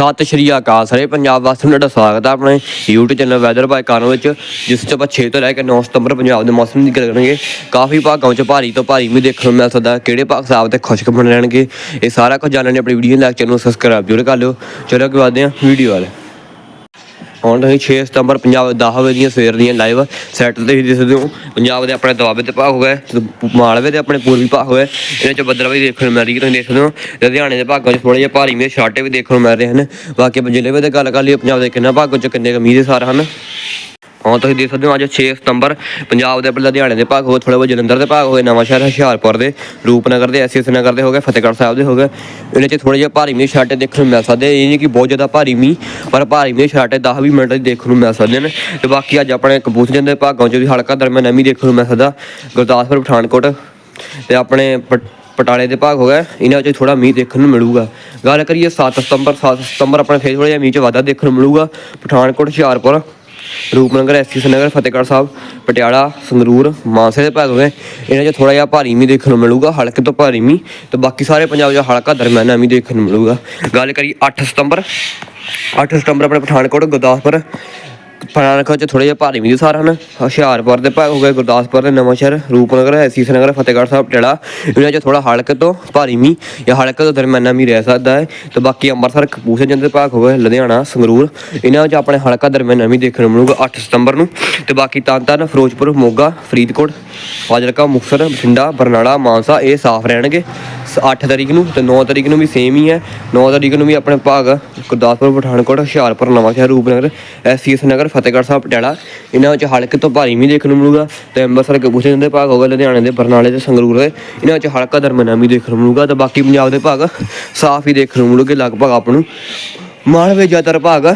ਸਤਿ ਸ਼੍ਰੀ ਅਕਾਲ ਸਾਰੇ ਪੰਜਾਬ ਵਾਸੀਆਂ ਨੂੰ ਤੁਹਾਡਾ ਸਵਾਗਤ ਹੈ। ਆਪਣੇ YouTube ਚੈਨਲ ਵੈਦਰ ਬਾਈ ਕਾਰਨ ਵਿੱਚ, ਜਿਸ 'ਚ ਆਪਾਂ 6 ਤੋਂ ਲੈ ਕੇ 9 ਸਤੰਬਰ ਪੰਜਾਬ ਦੇ ਮੌਸਮ ਦੀ ਗੱਲ ਕਰਾਂਗੇ। ਕਾਫੀ ਭਾਗਾਂ 'ਚ ਭਾਰੀ ਤੋਂ ਭਾਰੀ ਵੀ ਦੇਖਣ ਨੂੰ ਮਿਲ ਸਕਦਾ ਕਿਹੜੇ ਭਾਗ ਸਾਹਿਬ ਤੇ ਖੁਸ਼ਕ ਬਣ ਰਹਿਣਗੇ, ਇਹ ਸਾਰਾ ਕੁਝ ਜਾਣਨ ਲਈ ਆਪਣੀ ਵੀਡੀਓ ਲਾਈਕ ਚੈਨਲ ਨੂੰ ਸਬਸਕ੍ਰਾਈਬ ਜ਼ਰੂਰ ਕਰ ਲਿਓ। ਚਲੋ ਕਿ ਵਧਦੇ ਹਾਂ ਵੀਡੀਓ ਵਾਲੇ। ਹੁਣ ਤੁਸੀਂ 6 ਸਤੰਬਰ ਪੰਜਾਬ ਦੇ 10 ਵਜੇ ਦੀਆਂ ਸਵੇਰ ਦੀਆਂ ਲਾਈਵ ਸੈਟ ਤੇ ਹੀ ਦਿਸਦੇ ਹੋ। ਪੰਜਾਬ ਦੇ ਆਪਣੇ ਦੁਆਬੇ ਤੇ ਭਾਗ ਹੋ ਗਏ ਮਾਲਵੇ ਦੇ ਆਪਣੇ ਪੂਰਬੀ ਭਾਗ ਹੋਏ ਇਹਨਾਂ ਚ ਬੱਦਲ ਵੀ ਦੇਖਣ ਨੂੰ ਮਿਲ ਰਹੀ ਹੈ, ਤੁਸੀਂ ਦੇਖ ਸਕਦੇ ਹੋ। ਲੁਧਿਆਣੇ ਦੇ ਭਾਗਾਂ 'ਚ ਥੋੜੇ ਜਿਹਾ ਭਾਰੀ ਮੀਂਹ, ਛਾਟੇ ਵੀ ਦੇਖਣ ਨੂੰ ਮਿਲ ਰਹੇ ਹਨ। ਬਾਕੀ ਆਪਾਂ ਜ਼ਿਲ੍ਹੇ ਦੇ ਗੱਲ ਕਰ ਲਈਏ, ਪੰਜਾਬ ਦੇ ਕਿੰਨਾ ਭਾਗਾਂ 'ਚ ਕਿੰਨੇ ਕੁ ਦੇ ਸਾਰ ਹਨ? ਹਾਂ, ਤੁਸੀਂ ਦੇਖ ਸਕਦੇ ਹੋ ਅੱਜ 6 ਸਤੰਬਰ, ਪੰਜਾਬ ਦੇ ਆਪਣੇ ਲੁਧਿਆਣੇ ਦੇ ਭਾਗ ਹੋਏ ਥੋੜੇ ਬਹੁਤ ਜਲੰਧਰ ਦੇ ਭਾਗ ਹੋਏ ਨਵਾਂ ਸ਼ਹਿਰ ਹੁਸ਼ਿਆਰਪੁਰ ਦੇ, ਰੂਪਨਗਰ ਦੇ, ਐਸਐਸ ਨਗਰ ਦੇ ਹੋ ਗਏ, ਫਤਿਹਗੜ੍ਹ ਸਾਹਿਬ ਦੇ ਹੋ ਗਏ। ਇਹਨਾਂ 'ਚ ਥੋੜੇ ਜਿਹਾ ਭਾਰੀ ਮੀਂਹ ਛਾਟੇ ਦੇਖਣ ਨੂੰ ਮਿਲ ਸਕਦੇ ਇਹ ਨਹੀਂ ਕਿ ਬਹੁਤ ਜ਼ਿਆਦਾ ਭਾਰੀ ਮੀਂਹ, ਪਰ ਭਾਰੀ ਮੀਂਹ ਛਾਟੇ 10 20 ਮਿੰਟ 'ਚ ਦੇਖਣ ਨੂੰ ਮਿਲ ਸਕਦੇ ਨੇ। ਤੇ ਬਾਕੀ ਅੱਜ ਆਪਣੇ ਕਪੂਰਥਲੇ ਦੇ ਭਾਗਾਂ 'ਚ ਵੀ ਹਲਕਾ ਦਰਮਿਆਨ ਮੀਂਹ ਦੇਖਣ ਨੂੰ ਮਿਲ ਸਕਦਾ। ਗੁਰਦਾਸਪੁਰ, ਪਠਾਨਕੋਟ ਤੇ ਆਪਣੇ ਪਟ- ਪਟਾਲੇ ਦੇ ਭਾਗ ਹੋ ਗਿਆ ਇਹਨਾਂ ਵਿੱਚ ਥੋੜਾ ਮੀਂਹ ਦੇਖਣ ਨੂੰ ਮਿਲੂਗਾ। ਗੱਲ ਕਰੀਏ 7 ਸਤੰਬਰ 7 ਸਤੰਬਰ ਆਪਣੇ ਫੇਰ ਥੋੜਾ ਜਿਹਾ ਮੀਂਹ 'ਚ ਵਾਧਾ ਦੇਖਣ ਨੂੰ ਮਿਲੂਗਾ। ਪਠਾਨਕੋਟ, ਹੁਸ਼ਿਆਰਪੁਰ ਰੂਪਨਗਰ ਐਸਸੀ ਨਗਰ ਫਤਿਹਗੜ੍ਹ ਸਾਹਿਬ, ਪਟਿਆਲਾ, ਸੰਗਰੂਰ, ਮਾਨਸੇ ਦੇ ਭਾਗ ਹੋਏ। ਇਹਨਾਂ 'ਚ ਥੋੜਾ ਜਿਹਾ ਭਾਰੀ ਮੀਂਹ ਦੇਖਣ ਨੂੰ ਮਿਲੂਗਾ, ਹਲਕੇ ਤੋਂ ਭਾਰੀ ਮੀਂਹ ਤੇ ਬਾਕੀ ਸਾਰੇ ਪੰਜਾਬ 'ਚ ਹਲਕਾ ਦਰਮਿਆਨਾ ਮੀਂਹ ਦੇਖਣ ਨੂੰ ਮਿਲੂਗਾ। ਗੱਲ ਕਰੀ 8 ਸਤੰਬਰ 8 ਸਤੰਬਰ ਆਪਣੇ ਪਠਾਨਕੋਟ, ਗੁਰਦਾਸਪੁਰ ਪਠਾਨਕੋਟ 'ਚ ਥੋੜੇ ਜਿਹਾ ਭਾਰੀ ਮੀਂਹ ਸਾਰ ਹਨ। ਹੁਸ਼ਿਆਰਪੁਰ ਦੇ ਭਾਗ ਹੋ ਗਏ, ਗੁਰਦਾਸਪੁਰ ਦੇ ਨਵਾਂਸ਼ਹਿਰ, ਰੂਪਨਗਰ ਐਸੀ ਨਗਰ ਫਤਿਹਗੜ੍ਹ ਸਾਹਿਬ ਪਟਿਆਲਾ ਇਹਨਾਂ 'ਚ ਥੋੜਾ ਹਲਕੇ ਤੋਂ ਭਾਰੀ ਮੀਂਹ ਜਾਂ ਹਲਕੇ ਤੋਂ ਦਰਮਿਆਨਾ ਮੀਂਹ ਰਹਿ ਸਕਦਾ ਹੈ। ਤੇ ਬਾਕੀ ਅੰਮ੍ਰਿਤਸਰ, ਕਪੂਰਥਲੇ ਜਾਂਦੇ ਭਾਗ ਹੋ ਗਏ, ਲੁਧਿਆਣਾ, ਸੰਗਰੂਰ, ਇਹਨਾਂ 'ਚ ਆਪਣੇ ਹਲਕਾ ਦਰਮਿਆਨਾ ਮੀਂਹ ਦੇਖਣ ਨੂੰ ਮਿਲੂਗਾ 8 ਸਤੰਬਰ ਨੂੰ। ਤੇ ਬਾਕੀ ਤਰਨਤਾਰਨ ਫਿਰੋਜ਼ਪੁਰ, ਮੋਗਾ, ਫਰੀਦਕੋਟ, ਫਾਜ਼ਿਲਕਾ, ਮੁਕਤਸਰ, ਬਠਿੰਡਾ, ਬਰਨਾਲਾ, ਮਾਨਸਾ ਇਹ ਸਾਫ਼ ਰਹਿਣਗੇ। 8 ਤਰੀਕ ਨੂੰ ਤੇ 9 ਤਰੀਕ ਨੂੰ ਵੀ ਸੇਮ ਹੀ ਹੈ। 9 ਤਰੀਕ ਨੂੰ ਵੀ ਆਪਣੇ ਭਾਗ ਗੁਰਦਾਸਪੁਰ, ਪਠਾਨਕੋਟ, ਹੁਸ਼ਿਆਰਪੁਰ, ਨਵਾਂਸ਼ਹਿਰ, ਰੂਪਨਗਰ ਐਸਸੀਐਸ ਨਗਰ ਫਤਿਹਗੜ੍ਹ ਸਾਹਿਬ, ਪਟਿਆਲਾ। ਇਹਨਾਂ ਵਿੱਚ ਹਲਕੇ ਤੋਂ ਭਾਰੀ ਮੀਂਹ ਦੇਖਣ ਨੂੰ ਮਿਲੂਗਾ ਤੇ ਅੰਮ੍ਰਿਤਸਰ ਕਪੂਰਥਲੇ ਦੇ ਭਾਗ ਹੋਗਾ ਲੁਧਿਆਣੇ ਦੇ ਬਰਨਾਲੇ ਤੇ ਸੰਗਰੂਰ ਦੇ। ਇਹਨਾਂ ਵਿੱਚ ਹਲਕਾ ਦਰਮਿਆਨਾ ਮੀਂਹ ਦੇਖਣ ਨੂੰ ਮਿਲੂਗਾ ਤੇ ਬਾਕੀ ਪੰਜਾਬ ਦੇ ਭਾਗ ਸਾਫ਼ ਹੀ ਦੇਖਣ ਨੂੰ ਮਿਲੂਗੇ, ਲਗਭਗ ਆਪ ਨੂੰ। ਮਾਲਵੇ ਜ਼ਿਆਦਾਤਰ ਭਾਗ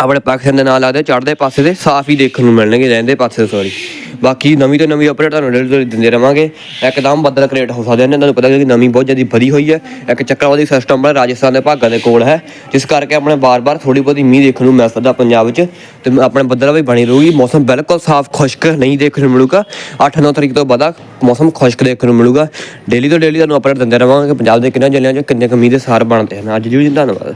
ਆਪਣੇ ਪਾਕਿਸਤਾਨ ਦੇ ਨਾਲ ਲੱਗਦੇ ਚੜ੍ਹਦੇ ਪਾਸੇ ਦੇ, ਸਾਫ਼ ਹੀ ਦੇਖਣ ਨੂੰ ਮਿਲਣਗੇ, ਰਹਿੰਦੇ ਪਾਸੇ ਸੌਰੀ। ਬਾਕੀ ਨਵੀਂ ਤੋਂ ਨਵੀਂ ਅਪਡੇਟ ਤੁਹਾਨੂੰ ਡੇਲੀ ਤੋਂ ਦਿੰਦੇ ਰਵਾਂਗੇ। ਇੱਕਦਮ ਬੱਦਲ ਕ੍ਰੀਏਟ ਹੋ ਸਕਦੇ ਨੇ, ਤੁਹਾਨੂੰ ਪਤਾ ਕਿ ਨਵੀਂ ਬਹੁਤ ਜ਼ਿਆਦਾ ਵਧੀ ਹੋਈ ਹੈ। ਇੱਕ ਚੱਕਰਵਾਦੀ ਸਿਸਟਮ ਬੜਾ ਰਾਜਸਥਾਨ ਦੇ ਭਾਗਾਂ ਦੇ ਕੋਲ ਹੈ। ਜਿਸ ਕਰਕੇ ਆਪਣੇ ਬਾਰ-ਬਾਰ ਥੋੜੀ ਬਹੁਤੀ ਮੀਂਹ ਦੇਖਣ ਨੂੰ ਮਿਲ ਸਕਦਾ ਪੰਜਾਬ ਵਿੱਚ। ਤੇ ਆਪਣੇ ਬੱਦਲ ਵੀ ਬਣੀ ਰਹੂਗੀ। ਮੌਸਮ ਬਿਲਕੁਲ ਸਾਫ਼, ਖੁਸ਼ਕ ਨਹੀਂ ਦੇਖਣ ਨੂੰ ਮਿਲੂਗਾ। 8-9 ਤਰੀਕ ਤੋਂ ਬਾਅਦ ਮੌਸਮ ਖੁਸ਼ਕ ਦੇਖਣ ਨੂੰ ਮਿਲੂਗਾ। ਡੇਲੀ ਤੋਂ ਡੇਲੀ ਤੁਹਾਨੂੰ ਅਪਡੇਟ ਦਿੰਦੇ ਰਵਾਂਗੇ ਪੰਜਾਬ ਦੇ ਕਿੰਨਾ ਜ਼ਿਲ੍ਹਿਆਂ 'ਚ ਕਿੰਨੇ ਕਮੀ ਦੇ ਸਾਰ ਬਣਦੇ ਹਨ। ਅੱਜ ਜੀ ਧੰਨਵਾਦ।